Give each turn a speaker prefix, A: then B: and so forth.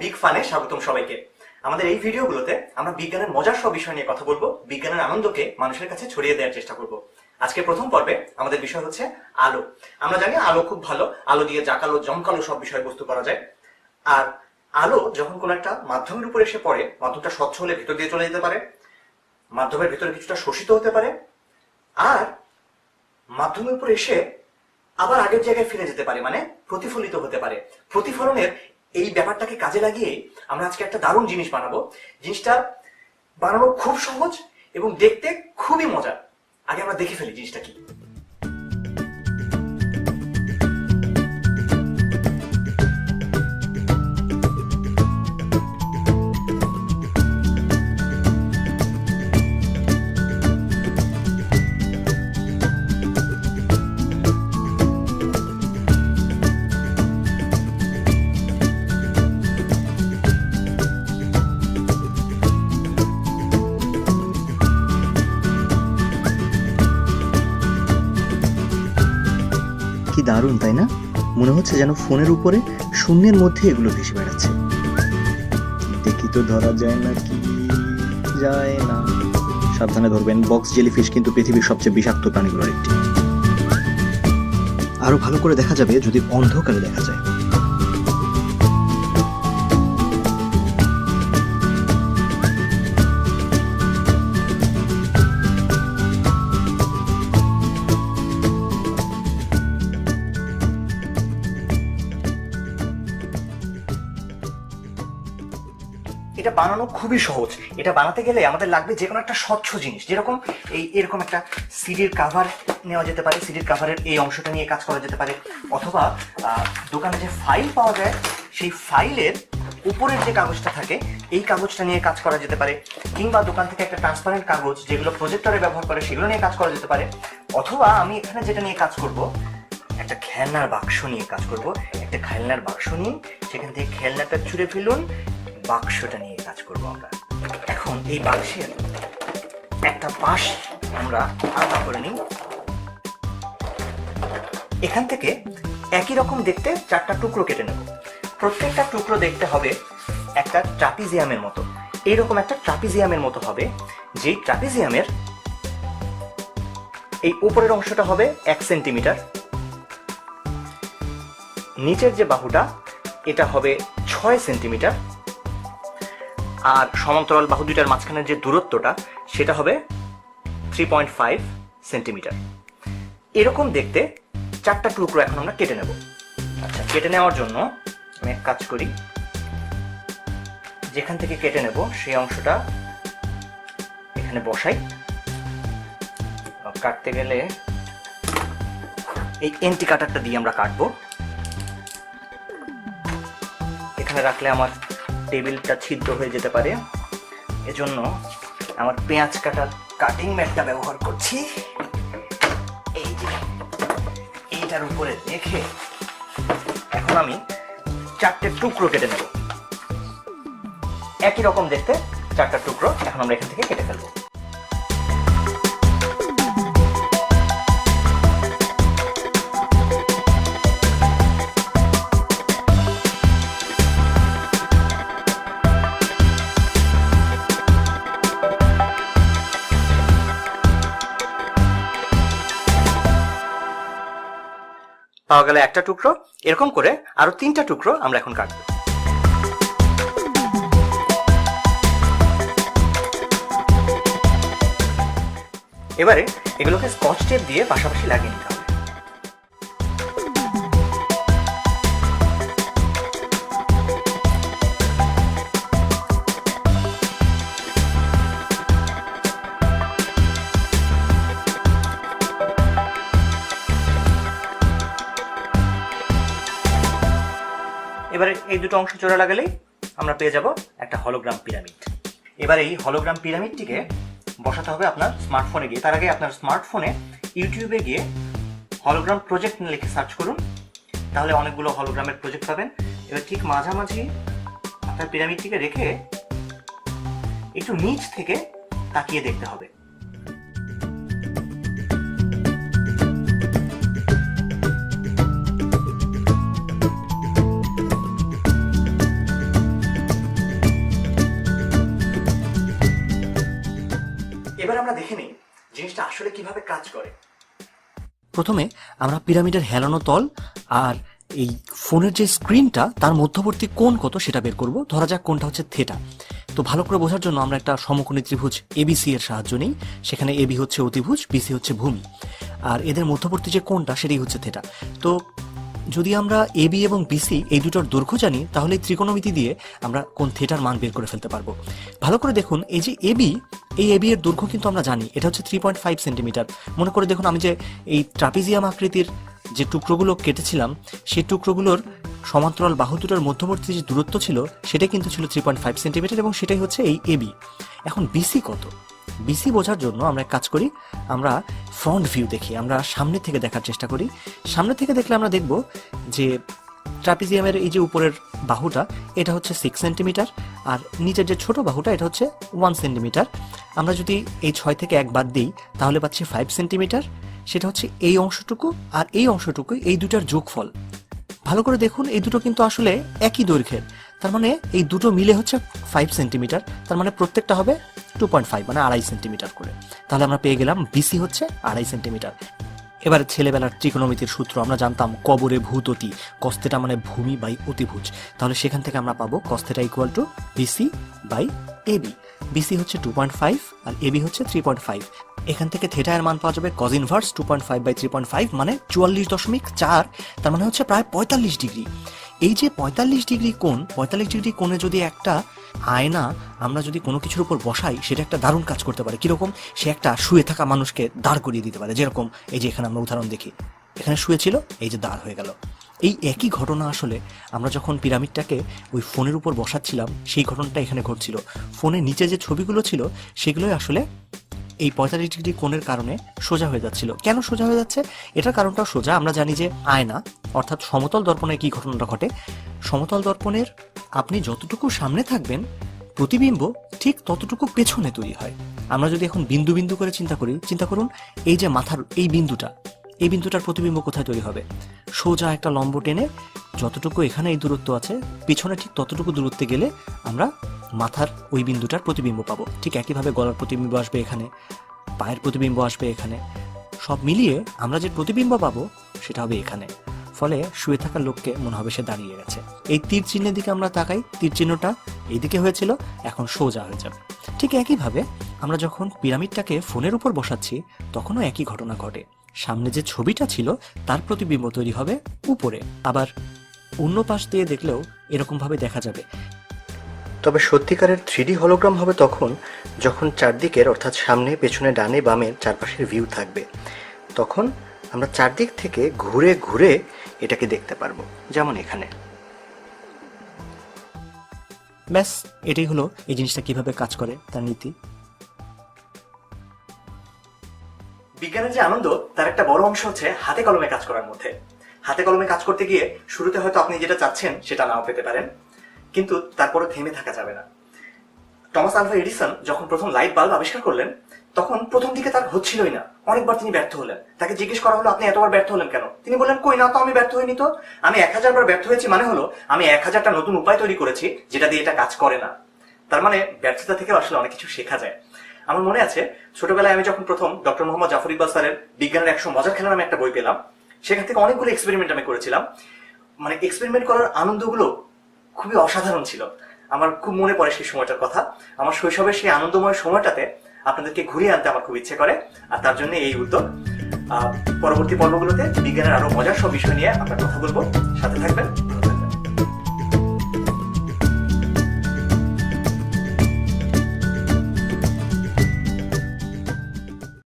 A: Big ফানে স্বাগতম সবাইকে। আমাদের এই ভিডিওগুলোতে আমরা বিজ্ঞানের মজার সব বিষয় নিয়ে কথা বলব, বিজ্ঞানের আনন্দকে মানুষের কাছে ছড়িয়ে দেওয়ার চেষ্টা করব। আজকে প্রথম পর্বে আমাদের বিষয় হচ্ছে আলো। আমরা জানি আলো খুব ভালো, আলো দিয়ে জাকালো, জমকালো সব বিষয়বস্তু করা যায়। আর আলো যখন কোনো একটা মাধ্যমের উপর এসে পড়ে, মাধ্যমটা স্বচ্ছ হলে ভিতর দিয়ে চলে যেতে পারে, মাধ্যমের ভিতরে কিছুটা শোষিত হতে পারে, আর মাধ্যমের উপর এসে আবার আগের জায়গায় ফিরে যেতে পারে মানে প্রতিফলিত হতে পারে। প্রতিফলনের এই ব্যাপারটাকে কাজে লাগিয়ে আমরা আজকে একটা দারুণ জিনিস বানাবো। জিনিসটা বানানো খুব সহজ এবং দেখতে খুবই মজা আগে আমরা দেখে ফেলি জিনিসটা কি।
B: দারুণ, তাই না? মনে হচ্ছে যেন ফোনের উপরে শূন্যের মধ্যে এগুলো ভেসে বেড়াচ্ছে। দেখি তো ধরা যায় না কি, যায় না। সাবধানে ধরবেন, বক্স জেলিফিশ কিন্তু পৃথিবীর সবচেয়ে বিষাক্ত প্রাণীগুলোর একটি। আরও ভালো করে দেখা যাবে যদি অন্ধকারে দেখা যায়।
A: এটা বানানো খুবই সহজ। এটা বানাতে গেলে আমাদের লাগবে যে কোনো একটা স্বচ্ছ জিনিস। যেরকম এই, এরকম একটা সিডির কাভার নেওয়া যেতে পারে। সিডির কাভারের এই অংশটা নিয়ে কাজ করা যেতে পারে। অথবা দোকানে যে ফাইল পাওয়া যায়, সেই ফাইলের উপরের যে কাগজটা থাকে, এই কাগজটা নিয়ে কাজ করা যেতে পারে। কিংবা দোকান থেকে একটা ট্রান্সপারেন্ট কাগজ, যেগুলো প্রজেক্টরে ব্যবহার করে, সেগুলো নিয়ে কাজ করা যেতে পারে। অথবা, আমি এখানে যেটা নিয়ে কাজ করব, একটা খেলনার বাক্স নিয়ে কাজ করব। একটা খেলনার বাক্স নিয়ে, সেখান থেকে খেলনাটা ছুঁড়ে ফেলুন, বাক্সটা নিয়ে কাজ করব আমরা। এখন এই বাক্সের একটা পাশ আমরা আলাদা করে নিই। এখান থেকে একই রকম দেখতে চারটা টুকরো কেটে নেব। প্রত্যেকটা টুকরো দেখতে হবে একটা ট্রাপিজিয়ামের মতো। এইরকম একটা ট্রাপিজিয়ামের মতো হবে, যেই ট্রাপিজিয়ামের এই উপরের অংশটা হবে এক সেন্টিমিটার। নিচের যে বাহুটা, এটা হবে ছয় সেন্টিমিটার। আর সমান্তরাল বাহু দুইটার মাঝখানের যে দূরত্বটা, সেটা হবে থ্রি পয়েন্ট ফাইভ সেন্টিমিটার এরকম দেখতে চারটা টুকরো এখন আমরা কেটে নেব। আচ্ছা কেটে নেওয়ার জন্য আমি এক কাজ করি। যেখান থেকে কেটে নেব, সেই অংশটা এখানে বসাই। কাটতে গেলে এই এন্টি কাটারটা দিয়ে আমরা কাটবো। এখানে রাখলে আমার টেবিলটা ছিদ্র হয়ে যেতে পারে। এজন্য আমার পেঁয়াজ কাটার কাটিং ম্যাটটা ব্যবহার করছি। এই যে, এইটার উপরে রেখে এখন আমি চারটে টুকরো কেটে নেব। একই রকম দেখতে চারটা টুকরো এখন আমরা এখান থেকে কেটে ফেলব। পাওয়া গেল একটা টুকরো। এরকম করে আরও তিনটা টুকরো আমরা এখন কাটবো। এবারে এগুলোকে স্কচ টেপ দিয়ে পাশাপাশি লাগিয়ে নিতে হবে। এবারে এই দুটো অংশ জোড়া লাগালেই আমরা পেয়ে যাব একটা হলোগ্রাম পিরামিড এবার এই হলোগ্রাম পিরামিডটিকে বসাতে হবে আপনার স্মার্টফোনে গিয়ে। তার আগে আপনার স্মার্টফোনে ইউটিউবে গিয়ে হলোগ্রাম প্রজেক্ট লিখে সার্চ করুন। তাহলে অনেকগুলো হলোগ্রামের প্রজেক্ট পাবেন। এবার ঠিক মাঝামাঝি আপনার পিরামিডটিকে রেখে একটু নিচ থেকে তাকিয়ে দেখতে হবে। কাজ করে।
C: প্রথমে আমরা পিরামিডের হেলানো তল আর এই ফোনের যে স্ক্রিনটা, তার মধ্যবর্তী কোন কত সেটা বের করব। ধরা যাক কোনটা হচ্ছে থেটা তো ভালো করে বোঝার জন্য আমরা একটা সমকোণী ত্রিভুজ এবিসি এর সাহায্য নিই। সেখানে এবি হচ্ছে অতিভুজ বিসি হচ্ছে ভূমি। আর এদের মধ্যবর্তী যে কোনটা সেটাই হচ্ছে থেটা তো যদি আমরা এবি এবং বিসি এই দুটোর দৈর্ঘ্য জানি, তাহলে ত্রিকোণমিতি দিয়ে আমরা কোন থেটার মান বের করে ফেলতে পারব। ভালো করে দেখুন, এই যে এবি এই এবি এর দৈর্ঘ্য কিন্তু আমরা জানি, এটা হচ্ছে থ্রি পয়েন্ট ফাইভ সেন্টিমিটার মনে করে দেখুন, আমি যে এই ট্রাপিজিয়াম আকৃতির যে টুকরোগুলো কেটেছিলাম, সেই টুকরোগুলোর সমান্তরাল বাহু দুটোর মধ্যবর্তী যে দূরত্ব ছিল, সেটাই কিন্তু ছিল থ্রি পয়েন্ট ফাইভ সেন্টিমিটার এবং সেটাই হচ্ছে এই এবি এখন বিসি কত? বিসি বোঝার জন্য আমরা কাজ করি, আমরা ফ্রন্ট ভিউ দেখি, আমরা সামনে থেকে দেখার চেষ্টা করি। সামনে থেকে দেখলে আমরা দেখব যে ট্রাপিজিয়ামের এই যে উপরের বাহুটা, এটা হচ্ছে সিক্স সেন্টিমিটার আর নিচের যে ছোট বাহুটা, এটা হচ্ছে ওয়ান সেন্টিমিটার আমরা যদি এই ছয় থেকে এক বাদ দিই, তাহলে পাচ্ছি ফাইভ সেন্টিমিটার সেটা হচ্ছে এই অংশটুকু আর এই অংশটুকু, এই দুটার যোগফল। ভালো করে দেখুন, এই দুটো কিন্তু আসলে একই দৈর্ঘ্যের। তার মানে এই দুটো মিলে হচ্ছে ফাইভ সেন্টিমিটার তার মানে প্রত্যেকটা হবে টু পয়েন্ট ফাইভ মানে আড়াই সেন্টিমিটার করে। তাহলে আমরা পেয়ে গেলাম বিসি হচ্ছে আড়াই সেন্টিমিটার এবার ছেলেবেলার ত্রিকোণমিতির সূত্র, আমরা জানতাম কবরে ভূততি কস্তেটা মানে ভূমি বাই অতিভুজ। তাহলে সেখান থেকে আমরা পাবো cos theta equal to BC by AB BC হচ্ছে টু পয়েন্ট ফাইভ আর এবি হচ্ছে থ্রি পয়েন্ট ফাইভ এখান থেকে থেটা এর মান পাওয়া যাবে cos inverse two point five by three point five মানে চুয়াল্লিশ দশমিক চার, তার মানে হচ্ছে প্রায় পঁয়তাল্লিশ ডিগ্রি। এই যে পঁয়তাল্লিশ ডিগ্রি কোণ, পঁয়তাল্লিশ ডিগ্রি কোণে যদি একটা আয়না আমরা যদি কোনো কিছুর উপর বসাই, সেটা একটা দারুণ কাজ করতে পারে। কীরকম? সে একটা শুয়ে থাকা মানুষকে দাঁড় করিয়ে দিতে পারে। যেরকম এই যে এখানে আমরা উদাহরণ দেখি। এখানে শুয়ে ছিল, এই যে দাঁড় হয়ে গেল। এই একই ঘটনা আসলে আমরা যখন পিরামিডটাকে ওই ফোনের উপর বসাচ্ছিলাম, সেই ঘটনাটা এখানে ঘটছিল। ফোনের নিচে যে ছবিগুলো ছিল, সেগুলোই আসলে এই পঁয়তাল্লিশ ডিগ্রি কোণের কারণে সোজা হয়ে যাচ্ছিল। কেন সোজা হয়ে যাচ্ছে? এটার কারণটা সোজা। আমরা জানি যে আয়না, অর্থাৎ সমতল দর্পণে কি ঘটনাটা ঘটে? সমতল দর্পণের আপনি যতটুকু সামনে থাকবেন, প্রতিবিম্ব ঠিক ততটুকু পেছনে তৈরি হয়। আমরা যদি এখন বিন্দু বিন্দু করে চিন্তা করি, চিন্তা করুন, এই যে মাথার, এই বিন্দুটা এই বিন্দুটার প্রতিবিম্ব কোথায় তৈরি হবে? সোজা একটা লম্ব টেনে যতটুকু এখানে এই দূরত্ব আছে, পিছনে ঠিক ততটুকু দূরত্বে গেলে আমরা মাথার ওই বিন্দুটার প্রতিবিম্ব পাবো। ঠিক একইভাবে গলার প্রতিবিম্ব আসবে এখানে, পায়ের প্রতিবিম্ব আসবে এখানে। সব মিলিয়ে আমরা যে প্রতিবিম্ব পাবো সেটা হবে এখানে। ফলে শুয়ে থাকা লোককে মনে হবে সে দাঁড়িয়ে গেছে। এই তীর চিহ্নের দিকে আমরা তাকাই। তীর চিহ্নটা এইদিকে হয়েছিল, এখন সোজা হয়ে যাবে। ঠিক একইভাবে আমরা যখন পিরামিডটাকে ফোনের উপর বসাচ্ছি তখনও একই ঘটনা ঘটে। সামনে যে ছবিটা ছিল তার প্রতিবিম্ব তৈরি হবে উপরে। আবার অন্য পাশ দিয়ে দেখলেও এরকম ভাবে দেখা যাবে।
B: তবে সত্যিকারের থ্রিডি হলোগ্রাম হবে তখন যখন চারদিকের অর্থাৎ সামনে পেছনে ডানে বামের চারপাশের ভিউ থাকবে। তখন আমরা চারদিক থেকে ঘুরে ঘুরে এটাকে দেখতে পারব যেমন এখানে।
C: ব্যাস এটাই হলো এই জিনিসটা কীভাবে কাজ করে তার নীতি।
A: বিজ্ঞানের যে আনন্দ, তার একটা বড় অংশ হচ্ছে হাতে কলমে কাজ করার মধ্যে। হাতে কলমে কাজ করতে গিয়ে শুরুতে হয়তো আপনি যেটা চাচ্ছেন, সেটা নাও পেতে পারেন। কিন্তু তারপরে থেমে থাকা যাবে না। টমাস আলভা এডিসন যখন প্রথম লাইট বাল্ব আবিষ্কার করলেন, তখন প্রথম দিকে তার হচ্ছিলই না। অনেকবার তিনি ব্যর্থ হলেন। তাকে জিজ্ঞেস করা হলো, আপনি এতবার ব্যর্থ হলেন কেন? তিনি বললেন, কই না, তো আমি ব্যর্থ হইনি তো। আমি এক হাজার বার ব্যর্থ হয়েছি মানে হলো, আমি এক হাজারটা নতুন উপায় তৈরি করেছি, যেটা দিয়ে এটা কাজ করে না। তার মানে ব্যর্থতা থেকে আসলে অনেক কিছু শেখা যায়। আমার মনে আছে, ছোটবেলায় আমি যখন প্রথম ডক্টর মোহাম্মদ জাফর ইকবাল স্যারের বিজ্ঞানের একশো মজার খেলা নামে একটা বই পেলাম, সেখান থেকে অনেকগুলো এক্সপেরিমেন্ট আমি করেছিলাম। মানে এক্সপেরিমেন্ট করার আনন্দগুলো খুবই অসাধারণ ছিল। আমার খুব মনে পড়ে সেই সময়টার কথা। আমার শৈশবের সেই আনন্দময় সময়টাতে আপনাদেরকে ঘুরিয়ে আনতে আমার খুব ইচ্ছে করে, আর তার জন্য এই উদ্যোগ। পরবর্তী পর্বগুলোতে বিজ্ঞানের আরও মজার সব বিষয় নিয়ে আমরা কথা বলব। সাথে থাকবেন।